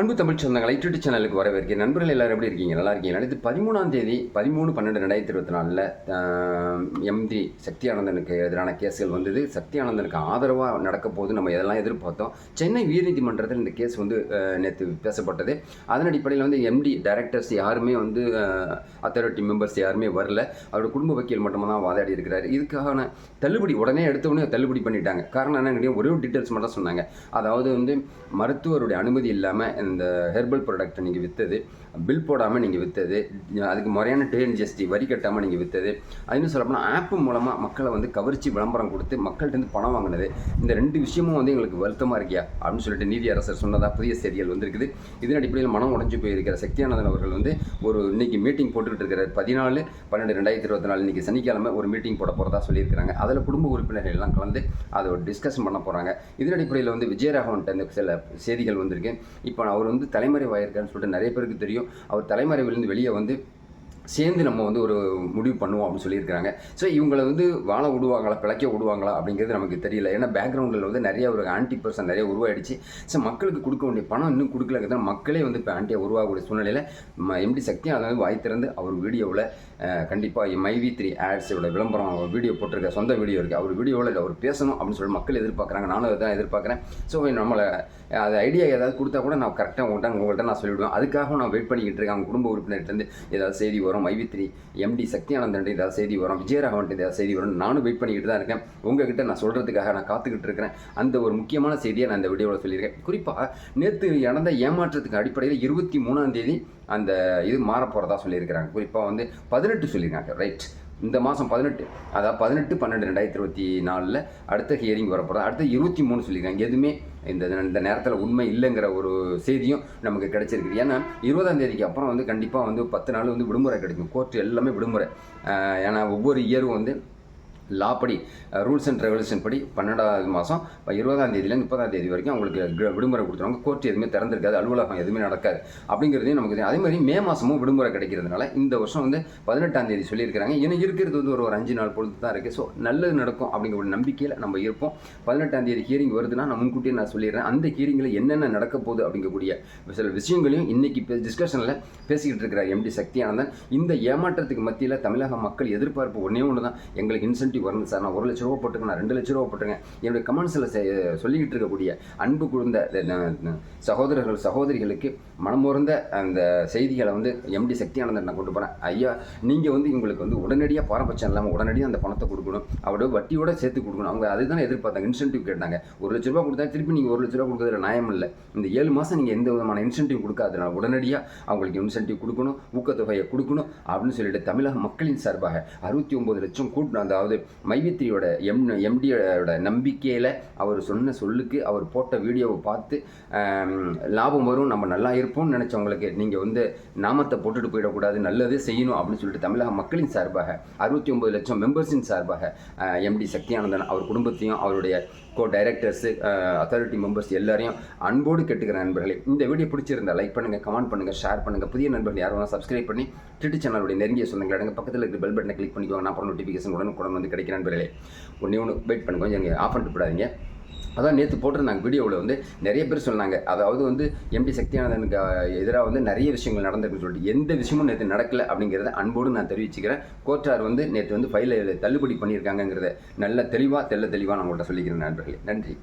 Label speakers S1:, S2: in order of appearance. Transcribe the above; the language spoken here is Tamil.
S1: அன்பு தமிழ் சொந்தங்களை யூடியூப் சேனலுக்கு வரவேற்கிற நண்பர்கள் எல்லாரும் எப்படி இருக்கீங்க? நல்லா இருக்கீங்க அடுத்து பதிமூணாம் தேதி பதிமூணு பன்னெண்டு ரெண்டாயிரத்தி இருபத்தி நாலில் எம்டி சக்தி ஆனந்தனுக்கு எதிரான கேஸ்கள் வந்தது. சக்தி ஆனந்தனுக்கு ஆதரவாக நடக்க போது நம்ம எதெல்லாம் எதிர்பார்த்தோம்? சென்னை உயர்நீதிமன்றத்தில் இந்த கேஸ் வந்து நேற்று பேசப்பட்டது. அதன் அடிப்படையில் வந்து எம்டி டைரக்டர்ஸ் யாருமே வந்து அத்தாரிட்டி மெம்பர்ஸ் யாருமே வரல. அவரோட குடும்ப வக்கீல் மட்டும் தான் வாதாடி இருக்கிறார். இதுக்கான தள்ளுபடி உடனே எடுத்தவொடனே தள்ளுபடி பண்ணிட்டாங்க. காரணம் என்னன்னு ஒரே ஒரு டீட்டெயில்ஸ் மட்டும் சொன்னாங்க. அதாவது வந்து மருத்துவருடைய அனுமதி இல்லாமல் இந்த ஹெர்பல் ப்ராடக்ட்டை நீங்கள் விற்றது பில் போடாமல் நீங்கள் விற்றது அதுக்கு முறையான டிஎன்ஜிஎஸ்டி வரி கட்டாமல் நீங்கள் விற்றது அதுன்னு சொல்லப்போனால் ஆப் மூலமாக மக்களை வந்து கவர்ச்சி விளம்பரம் கொடுத்து மக்கள்கிட்ட பணம் வாங்கினது இந்த ரெண்டு விஷயமும் வந்து எங்களுக்கு வருத்தமாக இருக்கியா? அப்படின்னு சொல்லிட்டு நீதி அரசர் சொன்னதாக புதிய செய்திகள் வந்திருக்குது. இதன் அடிப்படையில் மனம் உடஞ்சி போயிருக்கிற சக்தியானந்தன் அவர்கள் வந்து ஒரு இன்னைக்கு மீட்டிங் போட்டுக்கிட்டு இருக்கிறார் பதினாலு பன்னெண்டு ரெண்டாயிரத்தி இருபத்தி நாலு இன்றைக்கி சனிக்கிழமை ஒரு மீட்டிங் போட போகிறதா சொல்லியிருக்கிறாங்க. அதில் குடும்ப உறுப்பினர்கள் எல்லாம் கலந்து அதை ஒரு டிஸ்கஷன் பண்ண போகிறாங்க இதன் அடிப்படையில் வந்து விஜயராகவன்ட்ட இந்த சில செய்திகள் வந்திருக்கு. இப்போ அவர் வந்து தலைமறைவாயிருக்கான்னு சொல்லிட்டு நிறைய பேருக்கு தெரியும். அவர் தலைமறைவிலிருந்து வெளியே வந்து சேர்ந்து நம்ம வந்து ஒரு முடிவு பண்ணுவோம் அப்படின்னு சொல்லியிருக்காங்க ஸோ இவங்களை வந்து வாழ விடுவாங்களா பிழைக்க விடுவாங்களா அப்படிங்கிறது நமக்கு தெரியல. ஏன்னா பேக்ரவுண்டில் வந்து நிறைய ஒரு ஆன்டி பர்சன் நிறைய உருவாயிடுச்சு. ஸோ மக்களுக்கு கொடுக்க வேண்டிய பணம் இன்னும் கொடுக்கலங்கிறத மக்களே வந்து இப்போ ஆன்டியாக உருவாகக்கூடிய சூழ்நிலையில் எம்டி சக்தி அதாவது வாய் திறந்து அவர் வீடியோவில் கண்டிப்பாக மைவி த்ரீ ஆட்ஸோட விளம்பரம் அவர் வீடியோ போட்டிருக்க சொந்த வீடியோ இருக்குது அவர் வீடியோவில் இல்லை அவர் பேசணும் அப்படின்னு சொல்லி மக்கள் எதிர்பார்க்குறாங்க. நானும் அதை எதிர்பார்க்குறேன். ஸோ நம்மளை அது ஐடியா ஏதாவது கொடுத்தா கூட நான் கரெக்டாக உங்கள்கிட்ட உங்கள்கிட்ட நான் சொல்லிவிடுவேன். அதுக்காக நான் வெயிட் பண்ணிக்கிட்டு இருக்கேன். அவங்க குடும்ப உறுப்பினர்கிட்டருந்து ஏதாவது செய்தி வரும். மைவித்ரி எம்டி சக்தி ஆனந்தன் ஏதாவது செய்தி வரும். விஜயராகவன்ட்டு ஏதாவது செய்தி வரும் நானும் வெயிட் பண்ணிக்கிட்டு தான் இருக்கேன். உங்ககிட்ட நான் சொல்கிறதுக்காக நான் காத்துக்கிட்டு இருக்கிறேன் அந்த ஒரு முக்கியமான செய்தியை நான் இந்த வீடியோவில் சொல்லியிருக்கேன். குறிப்பாக நேற்று நடந்த ஏமாற்றத்துக்கு அடிப்படையில் இருபத்தி மூணாம் தேதி அந்த இது மாறப்போகிறதா சொல்லியிருக்கிறாங்க. குறிப்பாக வந்து பதினெட்டு சொல்லியிருக்காங்க ரைட் இந்த மாதம் பதினெட்டு அதாவது பதினெட்டு பன்னெண்டு ரெண்டாயிரத்தி இருபத்தி நாலில் அடுத்த ஹியரிங் வரப்போகிறோம் அடுத்த இருபத்தி மூணு சொல்லியிருக்காங்க. எதுவுமே இந்த இந்த நேரத்தில் உண்மை இல்லைங்கிற ஒரு செய்தியும் நமக்கு கிடைச்சிருக்கு. ஏன்னா இருபதாம் தேதிக்கு அப்புறம் வந்து கண்டிப்பாக வந்து பத்து நாள் வந்து விடுமுறை கிடைக்கும். கோர்ட்டு எல்லாமே விடுமுறை. ஏன்னா ஒவ்வொரு இயரும் வந்து லா படி ரூல்ஸ் அண்ட் ரெவல்யூஷன் படி பன்னெண்டாவது மாதம் இப்போ இருபதாம் தேதியிலேருந்து முப்பதாம் தேதி வரைக்கும் அவங்களுக்கு விடுமுறை கொடுத்துருவாங்க. கோர்ட் எதுவுமே திறந்திருக்காது அலுவலகம் எதுவுமே நடக்காது. அப்படிங்கிறதையும் நமக்கு தெரியும். அதே மாதிரி மே மாதமும் விடுமுறை கிடைக்கிறதுனால இந்த வருஷம் வந்து பதினெட்டாம் தேதி சொல்லியிருக்கிறாங்க. ஏன்னா இருக்கிறது வந்து ஒரு ஒரு அஞ்சு நாள் பொழுது தான் இருக்குது ஸோ நல்லது நடக்கும் அப்படிங்கிற ஒரு நம்பிக்கையில் நம்ம இருப்போம். பதினெட்டாம் தேதி ஹியரிங் வருதுன்னா நான் முன்கூட்டியே நான் சொல்லிடுறேன். அந்த ஹியரிங்கில் என்னென்ன நடக்க போகுது அப்படிங்கக்கூடிய சில விஷயங்களையும் இன்னைக்கு டிஸ்கஷனில் பேசிக்கிட்டு இருக்கிறார் எம்டி சக்தியானந்தன். இந்த ஏமாற்றத்துக்கு மத்தியில் தமிழக மக்கள் எதிர்பார்ப்பு ஒன்றே ஒன்று தான் எங்களுக்கு இன்சென்ட் இன்சென்டிவ் வரணும் சார். நான் ஒரு லட்ச ரூபா போட்டுருக்கேன் நான் ரெண்டு லட்ச ரூபா போட்டிருக்கேன் என்னுடைய கமெண்ட்ஸில் சொல்லிக்கிட்டு இருக்கக்கூடிய அன்பு குழுந்த சகோதரர்கள் சகோதரிகளுக்கு மனமுறந்த அந்த செய்திகளை வந்து எம்டி சக்தியானந்தன் நான் கொண்டு போகிறேன் ஐயா நீங்கள் வந்து உங்களுக்கு வந்து உடனடியாக பாரபட்சம் இல்லாமல் உடனடியாக அந்த பணத்தை கொடுக்கணும். அவரோட வட்டியோட சேர்த்து கொடுக்கணும். அவங்க அதுதான் எதிர்பார்த்தாங்க. இன்சென்டிவ் கேட்டாங்க. ஒரு லட்ச ரூபா கொடுத்தா திருப்பி நீங்கள் ஒரு லட்ச ரூபா கொடுக்குறதுல நியாயம் இல்லை. இந்த ஏழு மாதம் நீங்கள் எந்த விதமான இன்சென்டிவ் கொடுக்காதனால உடனடியாக அவங்களுக்கு இன்சென்டிவ் கொடுக்கணும் ஊக்கத்தொகையை கொடுக்கணும் அப்படின்னு சொல்லிட்டு தமிழக மக்களின் சார்பாக அறுபத்தி ஒம்பது லட்சம் கூட்டணும் அதாவது மைவித்திரியோட எம் எம்டியோட நம்பிக்கையில் அவர் சொன்ன சொல்லுக்கு அவர் போட்ட வீடியோவை பார்த்து லாபம் வரும் நம்ம நல்லா இருப்போம்னு நினச்சவங்களுக்கு நீங்கள் வந்து நாமத்தை போட்டுட்டு போயிடக்கூடாது நல்லதே செய்யணும் அப்படின்னு சொல்லிட்டு தமிழக மக்களின் சார்பாக அறுபத்தி ஒம்பது லட்சம் மெம்பர்ஸின் சார்பாக எம்டி சக்தியானந்தன் அவர் குடும்பத்தையும் அவருடைய கோ டைரக்டர்ஸு அத்தாரிட்டி மெம்பர்ஸ் எல்லாரையும் அன்போடு கேட்டுக்கிற நண்பர்களே. இந்த வீடியோ பிடிச்சிருந்தா லைக் பண்ணுங்கள் கமெண்ட் பண்ணுங்கள் ஷேர் பண்ணுங்கள் புதிய நண்பர்கள் யாரும் வேணால் சப்ஸ்கிரைப் பண்ணி டிடி சேனலுடைய நெருங்கிய சொந்தங்கள் அடங்க பக்கத்தில் இருக்கிற பெல் பட்டனை கிளிக் பண்ணிக்கோங்க. நான் அப்புறம் நோட்டிஃபிகேஷன் உடனே வந்து கிடைக்கிறான் பிறகு ஒன்றே ஒன்று வெயிட் பண்ணுங்க கொஞ்சம் எங்கள் ஆஃப் பண்ணிட்டு போடாதீங்க. அதான் நேற்று போட்டிருந்தாங்க வீடியோவில் வந்து நிறைய பேர் சொன்னாங்க. அதாவது வந்து எம்பி சக்தியானந்தனுக்கு எதிராக வந்து நிறைய விஷயங்கள் நடந்திருக்குன்னு சொல்லிட்டு எந்த விஷயமும் நேற்று நடக்கலை அப்படிங்கிறத அன்போடு நான் தெரிவிச்சுக்கிறேன். கோர்ட்டார் வந்து நேற்று வந்து ஃபைலை தள்ளுபடி பண்ணியிருக்காங்கங்கிறத நல்ல தெளிவாக தெல்ல தெளிவாக நான் உங்கள்கிட்ட சொல்லிக்கிறேன் நண்பர்களே. நன்றி.